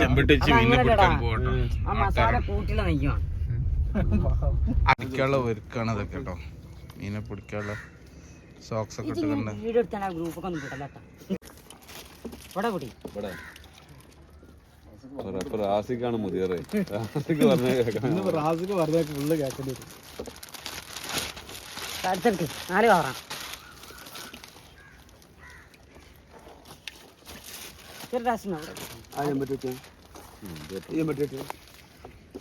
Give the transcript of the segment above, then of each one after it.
ചെമ്പിട്ടിച്ച് മീനെ പിടിക്കാൻ പോകട്ടോ. ആ മസാല കൂട്ടില നെയ്യാണ് പിടിക്കാനുള്ള ഒരുക്കാണ് അതൊക്കെ കേട്ടോ മീനെ പിടിക്കാനുള്ള സോക്സ് ഒക്കെ ഇട്ടിട്ടുണ്ട്. റാസിക്കാണ് മുതിയറേ റാസിക്ക് പറഞ്ഞ കേൾക്കണം. റാസിക്ക് പറഞ്ഞ ഫുള്ള് വരും. അടുത്തെടുക്ക് നാല് കവറാം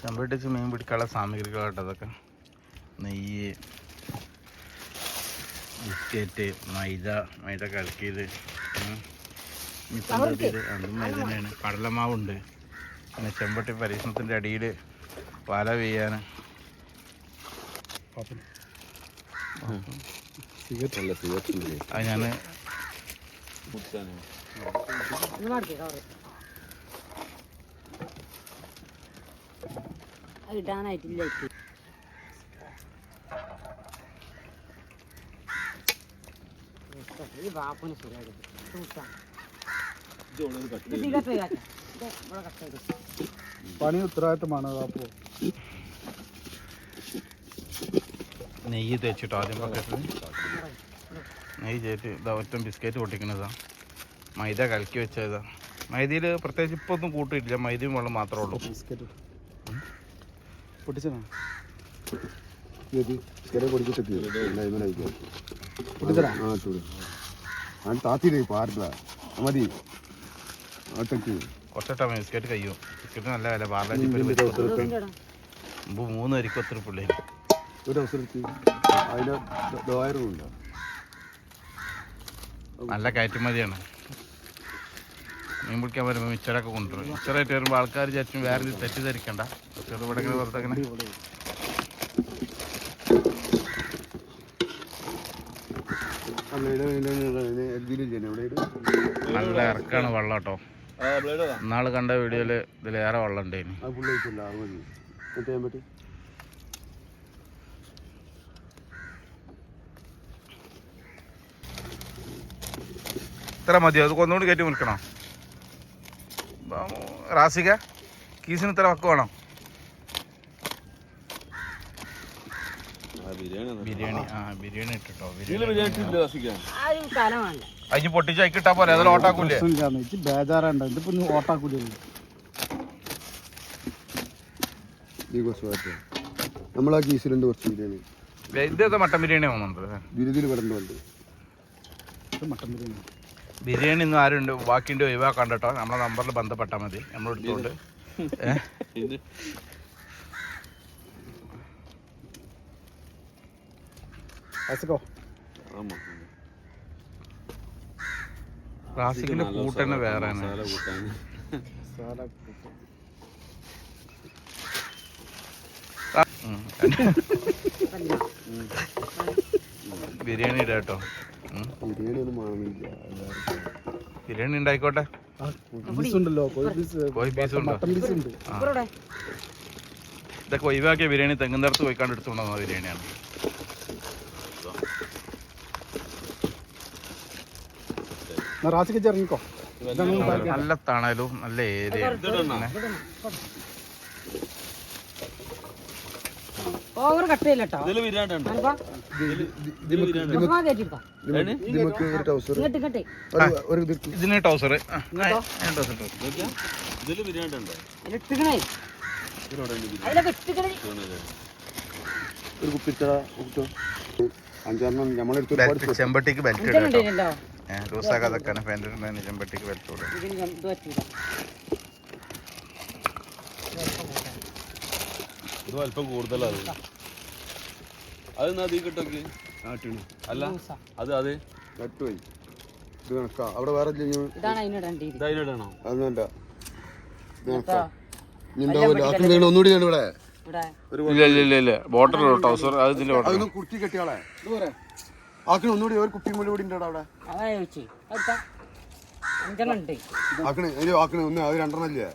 ചെമ്പിട്ടിച്ച് മീൻ പിടിക്കാനുള്ള സാമഗ്രികളായിട്ട് അതൊക്കെ. നെയ്യ് ബിസ്ക്കറ്റ് മൈദ മൈദ കലക്കിയത്. മിച്ചം അതും മൈദ തന്നെയാണ്. കടലമാവുണ്ട്. പിന്നെ ചെമ്പട്ടി പരീക്ഷണത്തിന്റെ അടിയിൽ വല പെയ്യാൻ അത് ഞാൻ ഇടാനായിട്ടില്ല. ഈ ബാപ്പന് ശരിയായിട്ട് പണി ഉത്തരവാദിത്തമാണ് ബാപ്പു നെയ്യ് തേച്ചിട്ടോ ആദ്യം പക്കത്തിൽ നെയ്യ് ചേറ്റ് ഇതാ ഒറ്റ ബിസ്ക്കറ്റ് പൊട്ടിക്കണതാ മൈദ കലക്കി വെച്ചതാ. മൈദയിൽ പ്രത്യേകിച്ച് ഇപ്പോൾ ഒന്നും കൂട്ടിയിട്ടില്ല. മൈദയും വെള്ളം മാത്രമേ ഉള്ളൂ. മതി. കുറച്ചിട്ടാ ബിസ്ക്കറ്റ് കഴിയും ബിസ്ക്കറ്റ് നല്ല വില. പാർലാജി മുമ്പ് മൂന്ന് വരിക്ക് ഒത്തിരി പിള്ളേ. ഒരു അവസരത്തിൽ അതിന് ദ്വാരം ഉണ്ട്. നല്ല കയറ്റുമതിയാണ്. മീൻ പിടിക്കാൻ വരുമ്പോൾ മിച്ചറൊക്കെ കൊണ്ടുവരും. മിച്ചറായിട്ട് വരുമ്പോൾ ആൾക്കാർ ചുറ്റും വേറെ ഇത് തെറ്റിദ്ധരിക്കണ്ട. ചെറുപടങ്ങനെ വെറുതെ അങ്ങനെ? നല്ല ഇറക്കാണ് വെള്ളം കേട്ടോ. ആ ബ്ലേഡ് ഇന്നാൾ കണ്ട വീഡിയോയിൽ ഇതിലേറെ വെള്ളം ചെയ്യാൻ ഇത്ര മതിയോ? അത് കൊന്നുകൊണ്ട് കയറ്റി നിൽക്കണോ റാസിക കീസിന് ഇത്ര വക്ക് വേണം. ആ ബിരിയാണി ബിരിയാണി ബിരിയാണി അതിന് പൊട്ടിച്ച് അയക്കിട്ടാ പോലെ അതിൽ ഓട്ടാക്കൂലേ? ബേജാറുണ്ട് ഇതിപ്പോ നമ്മളാ കീസിലുണ്ട് കുറച്ച് ബിരിയാണി. ഇതേതാ മട്ടൻ ബിരിയാണി ആവുന്നുണ്ട് ബിരുദിൽ വരണ്ടുണ്ട് ഇത് മട്ടൻ ബിരിയാണി. ബിരിയാണി ഒന്നും ആരുണ്ട് ബാക്കിന്റെ ഒഴിവാക്കണ്ട കേട്ടോ. നമ്മളെ നമ്പറിൽ ബന്ധപ്പെട്ടാൽ മതി. നമ്മളെടുത്തോണ്ട് റാസിക്കിന്റെ കൂട്ടന്നെ വേറെ സാല ബിരിയാണി ഇടാ കേട്ടോ. ഉം. ബിരിയാണി ഉണ്ടായിക്കോട്ടെ. ഇതൊക്കെ ഒഴിവാക്കിയ ബിരിയാണി തെങ്ങുന്നേർത്ത് പോയിക്കാണ്ട് എടുത്തുകൊണ്ടുവന്ന ബിരിയാണിയാണ്. ഇറങ്ങിക്കോ. നല്ല തണലും നല്ല ഏരിയ ഓവർ കട്ട് ചെയ്യില്ലട്ടോ ഇതിൽ ബിരിയാണി ഉണ്ടോ കയറ്റിട്ടോ നമുക്ക് ഒരു ടൗസർ ഇങ്ങോട്ട് ഇത് ഇതിന് ടൗസർ ഒരു കുപ്പിച്ചട അഞ്ചാറെണ്ണം നമ്മളെടുത്ത് ചെമ്പട്ടിക്ക് ബെൽറ്റ് ഇടാം ഫാന്റെ ചെമ്പട്ടിക്ക് ബെൽറ്റ് ഇടും. ഇത് അല്പം കൂടുതലാണ് അത്. എന്നാ തീ കിട്ടോക്ക്? അല്ല അത് അത്? കട്ടുപോയി. ഇത് കണക്കാ. അവിടെ വേറെ ഒന്നുകൂടി ഇവിടെ? ഇല്ല ഇല്ല ഇല്ല ഇല്ല. ടൗസർ അത് ഇതിന്റെ കുട്ടി കെട്ടിയാളെ ഒന്നുകൂടി ഒരു കുപ്പി മുടി കൂടി ഉണ്ട്. അവിടെ ആക്കണ് ആക്കണ് ഒന്ന് അത് രണ്ടെണ്ണം ഇല്ലേ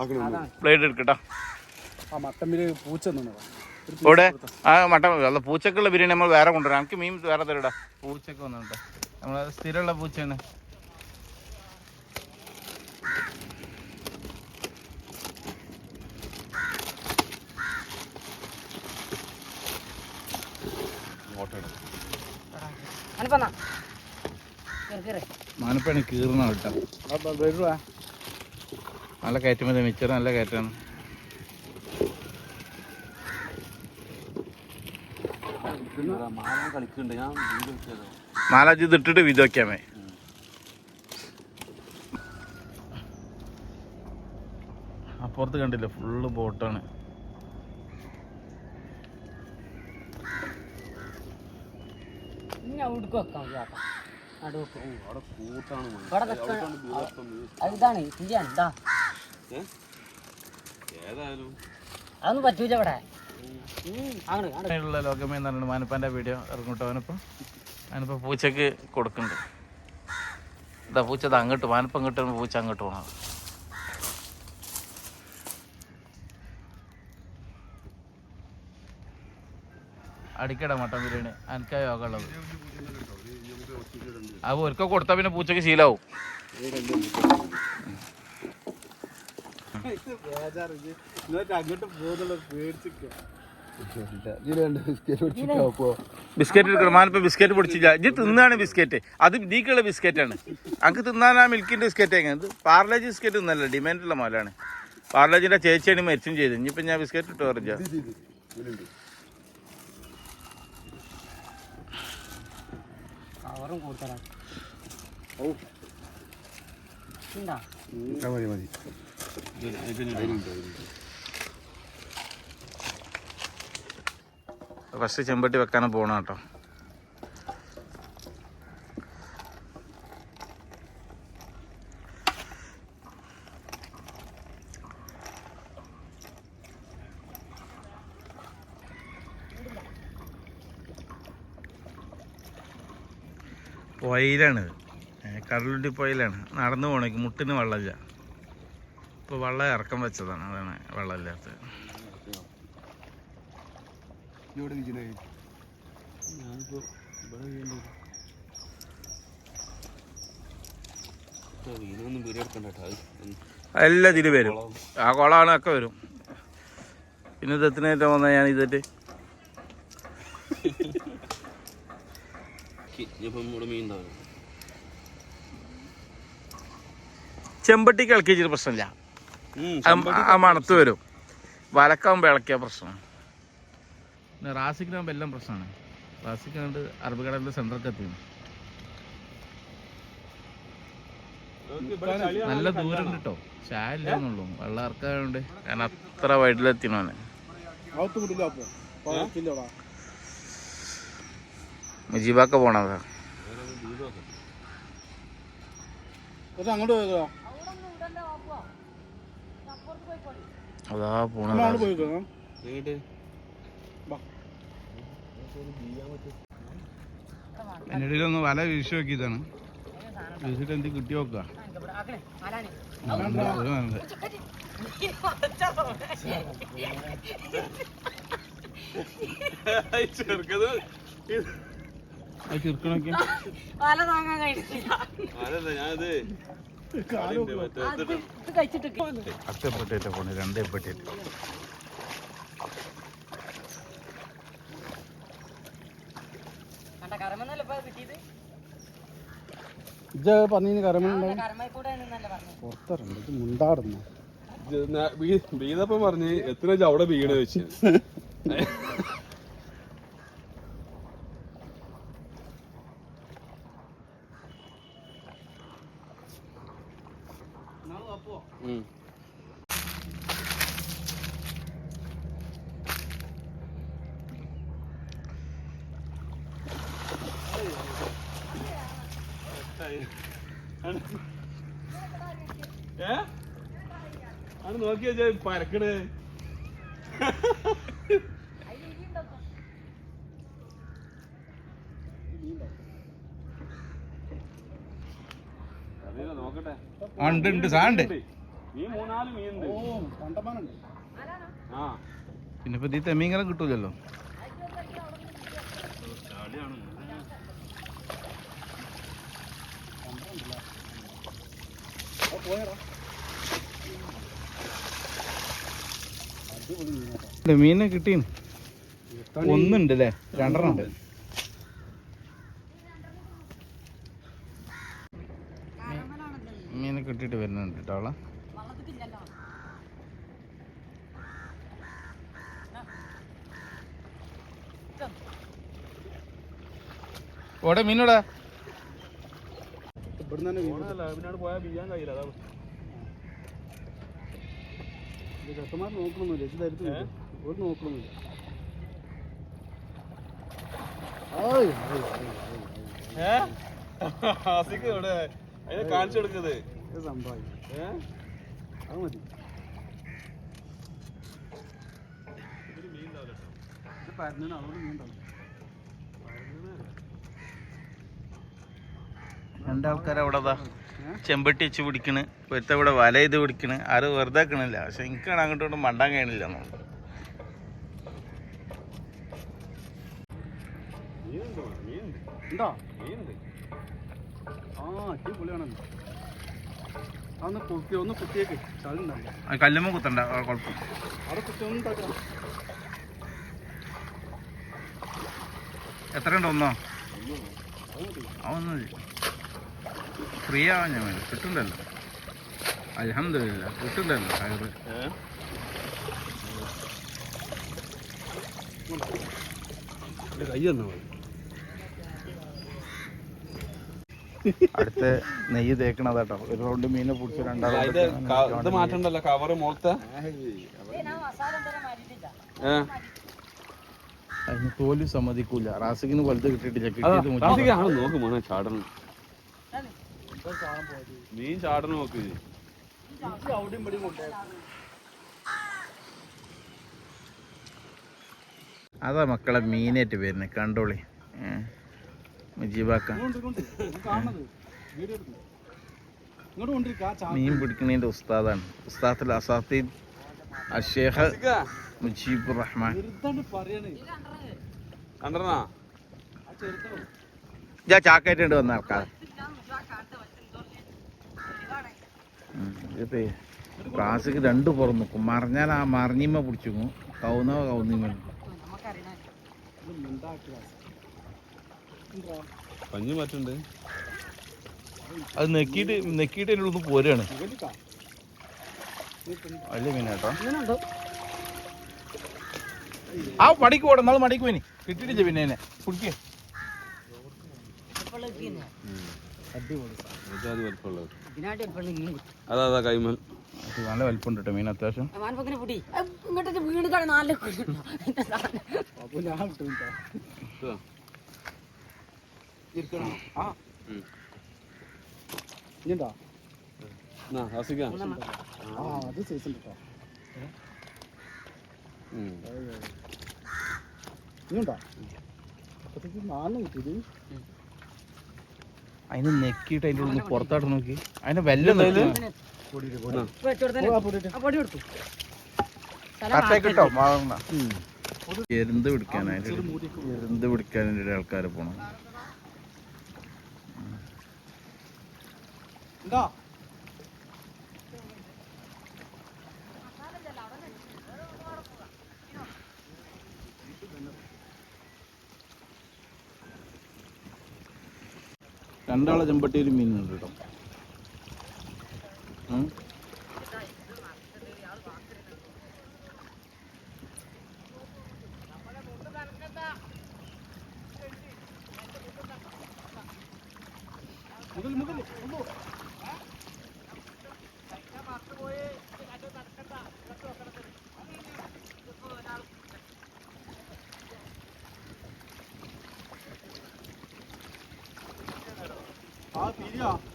ആക്കണ് പ്ലേറ്റ് എടുക്കട്ടോ ആ ആ മട്ടൻ അല്ല പൂച്ചക്കുള്ള ബിരിയാണി നമ്മൾ വേറെ കൊണ്ടുവരാം. നമുക്ക് മീൻ വേറെ തരടാ. പൂച്ചക്ക് വന്നിട്ട് നമ്മൾ സ്ഥിരമുള്ള പൂച്ചയാണ്. മാനപ്പണി കീറണം കേട്ടോ. നല്ല കയറ്റുമതി മിച്ചർ നല്ല കയറ്റാണ്. മാലാജി ഇട്ടിട്ട് ഇട്ടിട്ട് വിധോക്കാമേ അപ്പുറത്ത് കണ്ടില്ല? ഫുള്ള് ബോട്ടാണ് ഇതാണ് അതൊന്നും പറ്റൂല ഇവിടെ. ഉള്ള ലോകമേ എന്ന് പറഞ്ഞിട്ട് മാനപ്പാന്റെ വീഡിയോ ഇറങ്ങട്ടോ അവനിപ്പോൾ അവനിപ്പോൾ പൂച്ചയ്ക്ക് കൊടുക്കുന്നുണ്ട്. ഇതാ പൂച്ച ഇത് അങ്ങോട്ട് മാനപ്പം അങ്ങോട്ട് വരുമ്പോൾ പൂച്ച അങ്ങോട്ട് പോകണം അടിക്കട മട്ടൻ ബിരിയാണി. അനക്കാ യോഗ ഉള്ളത് അത് ഒരിക്കൽ കൊടുത്താൽ പിന്നെ പൂച്ചയ്ക്ക് ശീലാവും എന്നിട്ട് അങ്ങോട്ട് പോകുന്നുള്ള പേടിച്ചിരിക്കുക ഇതിൽ രണ്ട് ബിസ്ക്കറ്റ് ബിസ്ക്കറ്റ് എടുക്കണം മാനിപ്പോ ബിസ്ക്കറ്റ് പൊടിച്ചില്ല. ഇത് തിന്നാണ് ബിസ്ക്കറ്റ്. അത് നീക്കുള്ള ബിസ്ക്കറ്റാണ്. അങ്ങ് തിന്നാൻ ആ മിൽക്കിന്റെ ബിസ്ക്കറ്റ് എങ്ങനെ? ഇത് പാർലേജ് ബിസ്ക്കറ്റ് ഒന്നല്ല ഡിമാൻഡുള്ള മോലാണ്. പാർലേജിന്റെ ചേച്ചിയാണ് മരിച്ചും ചെയ്ത് ഇനിയിപ്പൊ ഞാൻ ബിസ്ക്കറ്റ് ഇട്ട് പറഞ്ഞ. കവറും കൂടുതലാണ് ഓ മതി മതി. ഫസ്റ്റ് ചെമ്പട്ടി വെക്കാനും പോകണം കേട്ടോ. പൊയിലാണിത് കടലുണ്ടി പൊയിലാണ് നടന്നു പോകണമെങ്കിൽ മുട്ടിന് വെള്ളമില്ല. ഇപ്പോൾ വെള്ളം ഇറക്കം വെച്ചതാണ്. അതാണ് വെള്ളമില്ലാത്തത്. ഇവിടെ. എല്ലാം ഇതിൽ വരും. ആ കുളമാണ് ഒക്കെ വരും. പിന്നെ ദത്തിനേറ്റം വന്ന വന്നാൽ ഞാൻ ഇതിട്ട്? ചെമ്പട്ടിക്ക് ഇളക്കിച്ചിട്ട് പ്രശ്നമില്ല. ആ മണത്ത് വരും. വലക്കാവുമ്പോൾ ഇളക്കിയ പ്രശ്നം. റാസിക്കിനാകുമ്പോൾ എല്ലാം പ്രശ്നമാണ് റാസിക്കാണ്ട് അറബിക്കടലിന്റെ സെന്ററൊക്കെ എത്തി നല്ല ദൂരം ഉണ്ട് കേട്ടോ. ചായ ഇല്ലെന്നുള്ളൂ വെള്ളം ഇറക്കാറുണ്ട് ഞാൻ അത്ര വൈഡിലെത്തിനോനെ മുജീബാക്ക പോണതാ. അങ്ങോട്ട് പോയിക്കോ അതാ പോണ എങ്ങോട്ട്? എന്റെ വല വീശി നോക്കിയതാണ്. വീശിട്ട് എന്ത് കിട്ടി നോക്കുക വേണ്ട. ചെറുക്കത് ചെറുക്കണൊക്കെ വല താങ്ങാൻ കഴിഞ്ഞില്ല ഞാനിത് കാലം മറ്റേ അത് ഇത് കഴിച്ചിട്ട് അത്തപ്പെട്ടിട്ട് രണ്ടേ പെട്ടേറ്റ ഇജ്ജ മുണ്ടാടുന്നു വീതപ്പം പറഞ്ഞ് എത്ര അവിടെ വീണ് വെച്ച്. ഏ? പരക്കണേ. നോക്കട്ടെ. ഉണ്ട് ഉണ്ട് സാണ്ട് മൂന്നാൽ ഓ കണ്ടമാനുണ്ട് ആ. പിന്നെ ഇപ്പൊ ഈ തെമ്മീങ്ങനെ കിട്ടൂലല്ലോ. മീനെ കിട്ടീന്. ഒന്നുണ്ട് അല്ലേ രണ്ടെണ്ണം ഉണ്ട് മീനെ കിട്ടിട്ട് വരുന്നുണ്ട് കേട്ടോ ഓടെ മീനോടാ. ഇവിടുന്ന് തന്നെ വീഴും. പോയാൽ വീഴാൻ കഴിയില്ല അതാ ഇത് ചെക്കന്മാർ നോക്കണമൊന്നുമില്ല ഇത് തരുത്തില്ല ഒരു നോക്കണമൊന്നുമില്ല കാണിച്ചു കൊടുക്കുന്നത് സംഭവം അത് മതി. ഇത് രണ്ടാൾക്കാർ അവിടെ അതാ ചെമ്പട്ടി വെച്ച് പിടിക്കണ്. ഒരുത്ത ഇവിടെ വല ചെയ്ത് പിടിക്കണ്. ആരും വെറുതെ ആക്കണില്ല പക്ഷെ എനിക്കാണ് അങ്ങോട്ടും മണ്ടാൻ കഴിയണില്ല എന്നുള്ളത്. അതൊന്ന് കല്ലുമ്മ കുത്തണ്ട. കുഴപ്പം. എത്ര ഉണ്ടോ ഒന്നോ? മതി. ഫ്രീ ആവാൻ ഞാൻ വേണ്ടി. കിട്ടുന്നുണ്ടല്ലോ. അലഹമില്ല കിട്ടുന്നുണ്ടല്ലോ കയറ് അടുത്ത് നെയ്യ് തേക്കണതാട്ടോ. ഒരു റൗണ്ട് മീനെ പിടിച്ച് ഇത് രണ്ടാളും മാറ്റണ്ടല്ലോ കവറ് ഏ അതിന് തോൽ സമ്മതിക്കൂല. റാസിക്കിന് വലുത് കിട്ടിയിട്ടില്ല. കിട്ടിയത് റാസിക്ക് മുറ്റി നോക്ക് മോനെ ചാടണം. മീൻ ചാടണം നോക്ക്. അവിടെയും ഇവിടെയും കൊണ്ടുപോയി. അതാ മക്കളെ മീനേറ്റ് വരുന്നത് കണ്ടോളി. മുജീബാക്ക. മീൻ പിടിക്കണേന്റെ ഉസ്താദാണ്. ഉസ്താദുൽ അസാത്തി അഷേഖ് മുജീബ് റഹ്മാൻ. ചാക്കായിട്ടുണ്ട് വന്ന ആൾക്കാർ ഇത് ക്ലാസ്സിക്ക് രണ്ട് പുറം നിൽക്കും മറിഞ്ഞാൽ ആ മറിഞ്ഞിമ്മ പിടിച്ചു കൗന്ന കൗന്നിമ്മ പഞ്ഞു മാറ്റുണ്ട് അത് നെക്കിയിട്ട് നെക്കിയിട്ട് എന്റെ ഉള്ളിൽ പോരാണ് വലിയ മീനാട്ടോ ആ മടിക്ക് പോടെ. നാളെ മടിക്ക് പോയിനി കിട്ടിയിട്ടില്ല പിന്നെ എന്നെ? കുടിക്കേ. അത് അതാ കൈമൽ. നല്ല വലിപ്പുണ്ട് കേട്ടോ മീൻ അത്യാവശ്യം. അത് സൈസ് ഉണ്ട് കേട്ടോ. ഉം. ഇനിയുണ്ടോ? അപ്പത്തേക്ക് നാലെണ്ണം കിട്ടിയത് അതിന് നെക്കിട്ട് അതിന്റെ ഉള്ളിൽ പുറത്താട്ട് നോക്കി. അതിന്റെ വെല്ല കിട്ടോ എരുന്ത് പിടിക്കാനായിട്ട് എരുന്ത് പിടിക്കാനായിട്ട് ആൾക്കാർ പോണം. ഉണ്ടോ രണ്ടാളെ ചെമ്പട്ടിയിൽ മീനുണ്ട് കേട്ടോ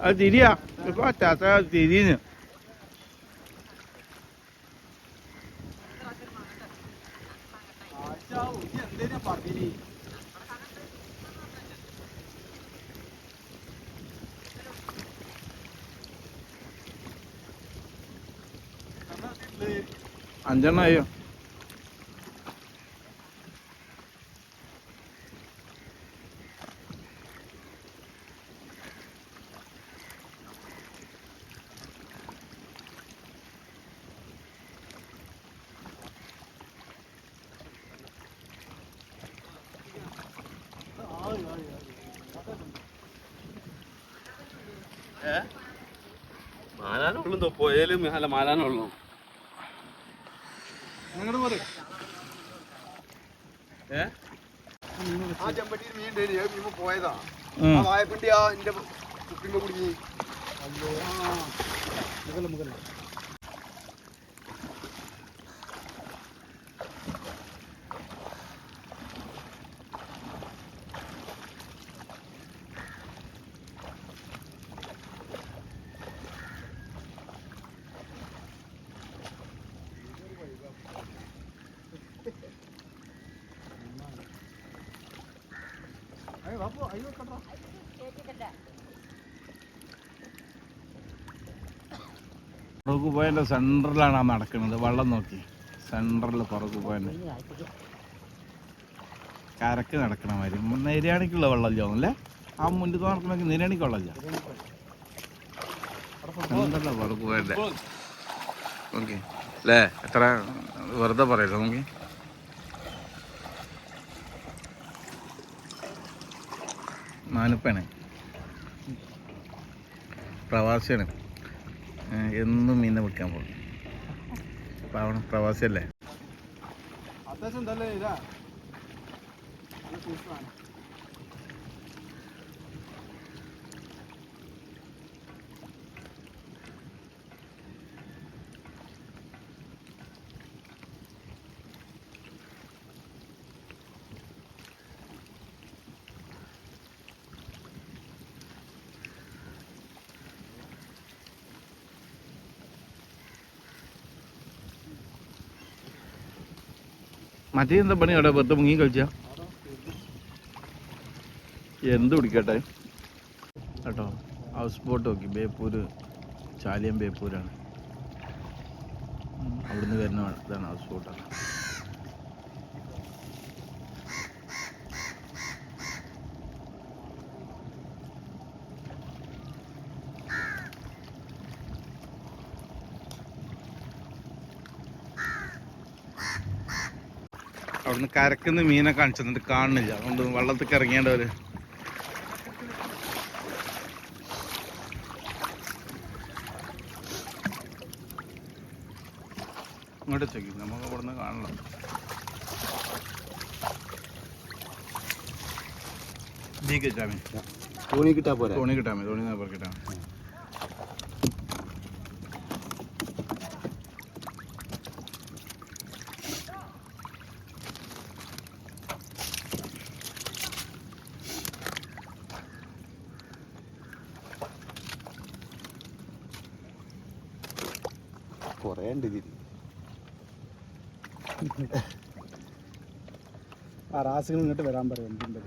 അത് തിരിയാ ഇപ്പൊ ചാത്ത തിരിഞ്ഞ് അഞ്ചെണ്ണം അയ്യോ മാലാനുള്ളൂ പോയാലും അല്ല മാലാനുള്ളൂ അങ്ങോട്ട് പോരെ ഏ? ആ ചെമ്പട്ടിയിൽ മീൻ പോയതാ. ആ വായപ്പിണ്ടി ആ എന്റെ കുടുങ്ങി. മുകളിൽ ഫറൂഖ് പോയിന്റെ സെൻട്രലാണ് ആ നടക്കുന്നത്. വെള്ളം നോക്കി. സെന്ററിൽ പുറകു പോയിന്റ് കരക്ക് നടക്കണ മാതിരി. നെര്യാണിക്കുള്ള വെള്ളമല്ലോ അല്ലേ? ആ മുന്നിൽ നടക്കണമെങ്കിൽ നെര്യാണിക്ക് വെള്ളമില്ല. പുറകു പോയിന്റ് ഓക്കെ അല്ലേ? എത്ര വെറുതെ പറയല്ലോ നോക്കി. നാനിപ്പാണ്. പ്രവാസിയാണ്. എന്നും മീനെ വിൽക്കാൻ പോകും. പാവണം പ്രവാസിയല്ലേ അത്യാവശ്യം മറ്റേ എന്താ പണി അവിടെ? വെറുതെ മുങ്ങി കളിച്ച? എന്ത് പിടിക്കട്ടെ കേട്ടോ ഹൗസ് ബോട്ട് നോക്കി. ബേപ്പൂര് ചാലിയം ബേപ്പൂരാണ്. അവിടുന്ന് വരുന്ന ഇതാണ് ഹൗസ് ബോട്ടാണ് അവിടുന്ന് കരക്കുന്ന മീനെ കാണിച്ചിട്ട് കാണുന്നില്ല. അതുകൊണ്ട് വെള്ളത്തിൽ ഇറങ്ങേണ്ടവര് ഇങ്ങോട്ട് ചെക്കി. നമുക്ക് ഇവിടുന്ന് കാണണം. ബി കിട്ടാ മതി തോണി കിട്ടാ പോരാ? തോണി കിട്ടാമേ. തോണി നമ്പർ കിട്ടാ. ഇതിൽ ആ റാസുകൾ ഇങ്ങോട്ട് വരാൻ പറയും എന്തിന്റെ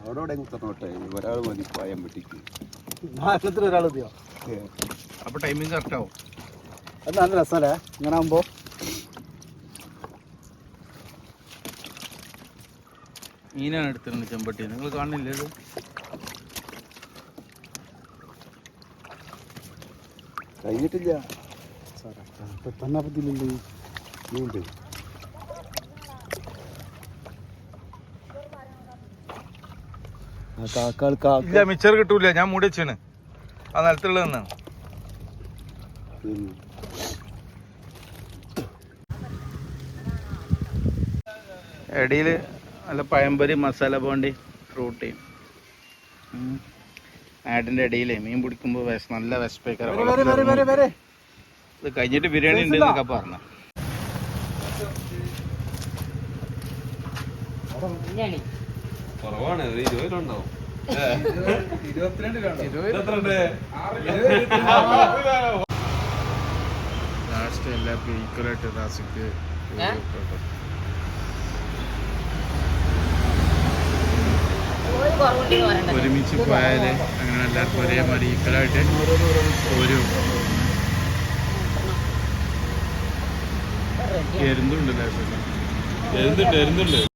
അവിടെ കുത്തണോട്ടെ ഒരാൾ മതി പായം വെട്ടിക്ക് നാട്ടിലത്തിൽ ഒരാൾ മതിയോ അപ്പൊ ടൈമിങ് കറക്റ്റ് ആവും. അത് നല്ല രസമല്ലേ ഇങ്ങനെ ആകുമ്പോൾ മീനാണ് എടുത്തിരുന്നത് ചെമ്പട്ടി. നിങ്ങൾ കാണുന്നില്ലേ ഇത്? കഴിഞ്ഞിട്ടില്ല. കാക്കാൾ കാക്ക ഇല്ല മിച്ചർ കിട്ടൂല. ഞാൻ മൂടി വെച്ചാണ്. ആ നിലത്തുള്ള നിന്നാണ്. ഇടയിൽ നല്ല പഴംപൊരി മസാല ബോണ്ടി ഫ്രൂട്ടി. ആടിന്റെ ഇടയിൽ മീൻ പിടിക്കുമ്പോൾ നല്ല വിശപ്പേക്കര. ഇത് കഴിഞ്ഞിട്ട് ബിരിയാണി ഉണ്ട് എന്നൊക്കെ പറഞ്ഞു. ബിരിയാണി. കുറവാണ് ഒരു ഇരുപതിലുണ്ടാവും ലാസ്റ്റ് എല്ലാവർക്കും ഈക്വലായിട്ട് റാസിക്ക് ഒരുമിച്ച് പോയാൽ അങ്ങനെ എല്ലാവർക്കും ഒരേമാതിരി ഈക്വലായിട്ട് ഒരു എരുന്നുണ്ട് എരുന്നുണ്ട് എരുന്നുണ്ട്